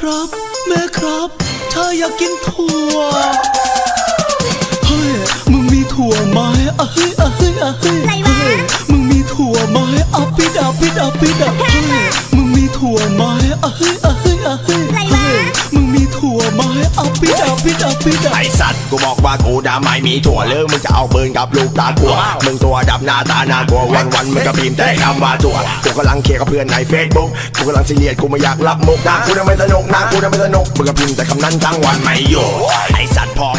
ครับเธออยากกินถั่ว เฮ้ย มึงมีถั่วไหมอะเฮ้ยอะเฮ้ยอะเฮ้ยอะไรวะเฮ้ยมึงมีถั่วไหมอะปิดอะปิดอะปิดอะเฮ้ยมึงมีถั่วไหมอะเฮ้ยอะ วไหมอะปิดอะปิดอะปิดอะไอสัตว์กูบอกว่ากูดำไม่มีถั่วเลือมึงจะเอาปืนกับลูกตาขัวมึงตัวดำหน้าตาหน้ากลัววันวันมึงก็พิมพ์แต่คำว่าตัวกูกำลังเคลียร์กับเพื่อนในเฟซบุ๊กกูกำลังซีเรียสกูไม่อยากรับมุกนะกูจะไม่สนุกนะกูจะไม่สนุกมึงก็พิมพ์แต่คำนั้นทั้งวันไม่อยู่ไอสัตว์พอ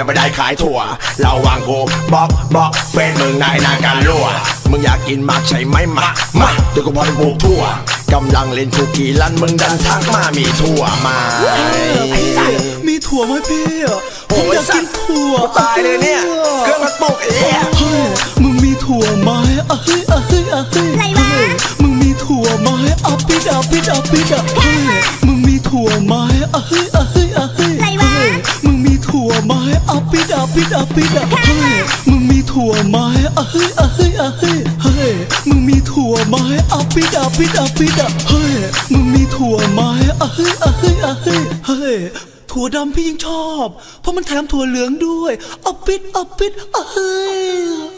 พอกูเนี่ยไม่ได้ขายถั่ว เราวางกูบอกบอกเฟซมึงนายนาการรั่ว มึงอยากกินมากใช่ไหมมามาเดี๋ยวกูพาไปปลูกถั่วกำลังเล่นคุกกี้ลั่นมึงดันทักมามีถั่วมาพี่มีถั่วไหมพี่ผมอยากกินถั่วตายเลยเนี่ยเครื่องมันปลุกเอ๊ะเฮ้ยมึงมีถั่วไหมอะเฮ้ยอะเฮ้ยอะเฮ้ยอะไรวะเฮ้ยมึงมีถั่วไหมอะปิดอะปิดอะปิดอะเฮ้ยมึงมีถั่วไหมอะเฮ้ยอะเฮ้ย ปิดอะปิดอะปิดอะเฮ้ยมึงมีถั่วไหมอะเฮ้ยอะเฮ้ยอะเฮ้ยเฮ้ยมึงมีถั่วไหมอะปิดอะปิดอะปิดอะเฮ้ยมึงมีถั่วไหมอะเฮ้ยอะเฮ้ยอะเฮ้ยเฮ้ยถั่วดำพี่ยิ่งชอบ เพราะมันแถมถั่วเหลืองด้วยอะปิดอะปิดอะเฮ้ย